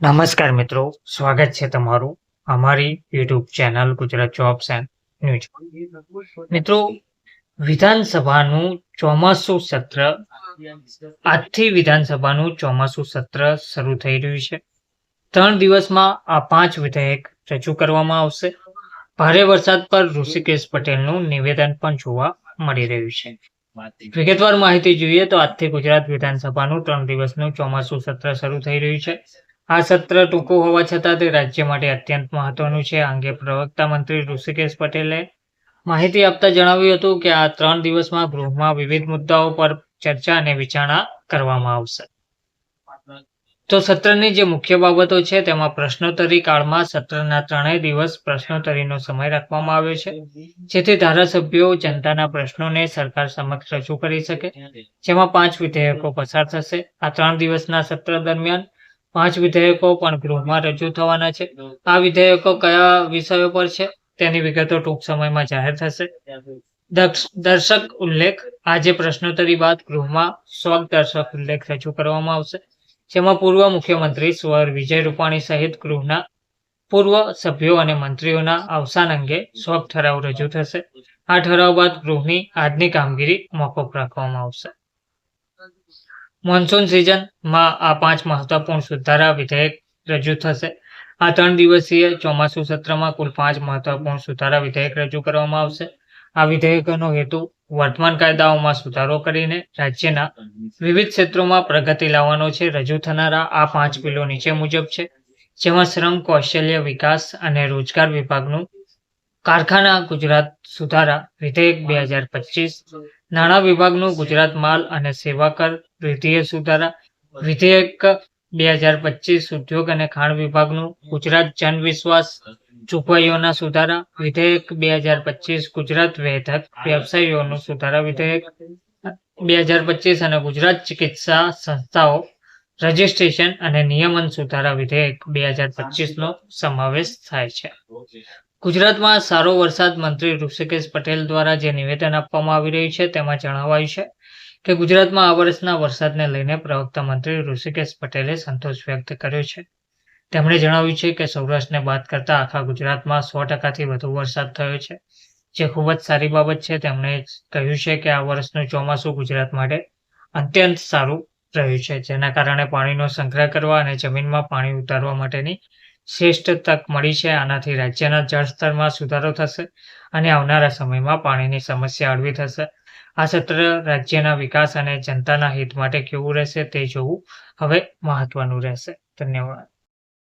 નમસ્કાર મિત્રો, સ્વાગત છે તમારું અમારી YouTube channel Gujarat jobs and news મિત્રો, વિધાનસભાનું ચોમાસું સત્ર, આજથી વિધાનસભાનું ચોમાસું સત્ર શરૂ થઈ રહ્યું છે. ત્રણ દિવસમાં આ પાંચ વિધેયક રજૂ કરવામાં આવશે. ભારે વરસાદ પર ઋષિકેશ પટેલનું નિવેદન પણ જોવા મળી રહ્યું છે. વિગતવાર માહિતી જોઈએ તો આજથી ગુજરાત વિધાનસભાનું ત્રણ દિવસનું ચોમાસું સત્ર શરૂ થઈ રહ્યું છે. આ સત્ર ટૂંકું હોવા છતાં તે રાજ્ય માટે અત્યંત મહત્વનું છે. અંગે પ્રવક્તા મંત્રી ઋષિકેશ પટેલે માહિતી આપતા જણાવ્યું હતું કે આ ત્રણ દિવસમાં ગૃહમાં વિવિધ મુદ્દાઓ પર ચર્ચા અને વિચારણા કરવામાં આવશે. તો સત્રની જે મુખ્ય બાબતો છે, તેમાં પ્રશ્નોત્તરી કાળમાં સત્રના ત્રણેય દિવસ પ્રશ્નોત્તરીનો સમય રાખવામાં આવ્યો છે. જેથી ધારાસભ્યો જનતાના પ્રશ્નોને સરકાર સમક્ષ રજૂ કરી શકે, જેમાં પાંચ વિધેયકો પસાર થશે. આ ત્રણ દિવસના સત્ર દરમિયાન પાંચ વિધેયકો પણ ગૃહમાં રજૂ થવાના છે. આ વિધેયકો કયા વિષયો પર છે? તેની વિગતો ટૂંક સમયમાં જાહેર થશે. દર્શક ઉલ્લેખ. આજે પ્રશ્નોત્તરી બાદ ગૃહમાં શોક દર્શક ઉલ્લેખ રજૂ કરવામાં આવશે. જેમાં પૂર્વ મુખ્યમંત્રી સ્વર વિજય રૂપાણી સહિત ગૃહના પૂર્વ સભ્યો અને મંત્રીઓના અવસાન અંગે શોક ઠરાવ રજૂ થશે. આ ઠરાવ બાદ ગૃહની આજની કામગીરી મોકૂફ રાખવામાં આવશે. મોન્સૂન સિઝનમાં આ પાંચ મહત્વપૂર્ણ સુધારા વિધેયક રજૂ થશે. આ ત્રણ દિવસીય ચોમાસુ સત્રમાં કુલ પાંચ મહત્વપૂર્ણ સુધારા વિધેયક રજૂ કરવામાં આવશે. આ વિધેયકોનો હેતુ વર્તમાન કાયદાઓમાં સુધારો કરીને રાજ્યના વિવિધ ક્ષેત્રોમાં પ્રગતિ લાવવાનો છે. રજૂ થનારા આ પાંચ બિલો નીચે મુજબ છે. જેમાં શ્રમ, કૌશલ્ય વિકાસ અને રોજગાર વિભાગનું કારખાના ગુજરાત સુધારા વિધેયક બે હજાર પચીસ, નાણાં વિભાગનું ગુજરાત માલ અને સેવા કર વિધેયક સુધારા વિધેયક બે હજાર પચીસ ઉદ્યોગ અને ખાણ વિભાગનું ગુજરાત જનવિશ્વાસ જોગવાઈઓના સુધારા વિધેયક બે હજાર પચીસ ગુજરાત વેધક વ્યવસાયીઓનું સુધારા વિધેયક બે હજાર પચીસ અને ગુજરાત ચિકિત્સા સંસ્થાઓ રજિસ્ટ્રેશન અને નિયમન સુધારા વિધેયક બે હજાર પચીસનો સમાવેશ થાય છે. ગુજરાતમાં સારો વરસાદ મંત્રી ઋષિકેશ પટેલ દ્વારા જે નિવેદન આપવામાં આવી રહ્યું છે તેમાં જણાવાયું છે કે ગુજરાતમાં આ વર્ષના વરસાદને લઈને પ્રવક્તા મંત્રી ઋષિકેશ પટેલે સંતોષ વ્યક્ત કર્યો છે. તેમણે જણાવ્યું છે કે સૌરાષ્ટ્રને બાદ કરતા આખા ગુજરાતમાં સો ટકાથી વધુ વરસાદ થયો છે, જે ખૂબ જ સારી બાબત છે. તેમણે કહ્યું છે કે આ વર્ષનું ચોમાસું ગુજરાત માટે અત્યંત સારું રહ્યું છે, જેના કારણે પાણીનો સંગ્રહ કરવા અને જમીનમાં પાણી ઉતારવા માટેની શ્રેષ્ઠ તક મળી છે. આનાથી રાજ્યના જળસ્તરમાં સુધારો થશે અને આવનારા સમયમાં પાણીની સમસ્યા હળવી થશે. આ સત્ર રાજ્યના વિકાસ અને જનતાના હિત માટે કેવું રહેશે તે જોવું હવે મહત્વનું રહેશે. ધન્યવાદ.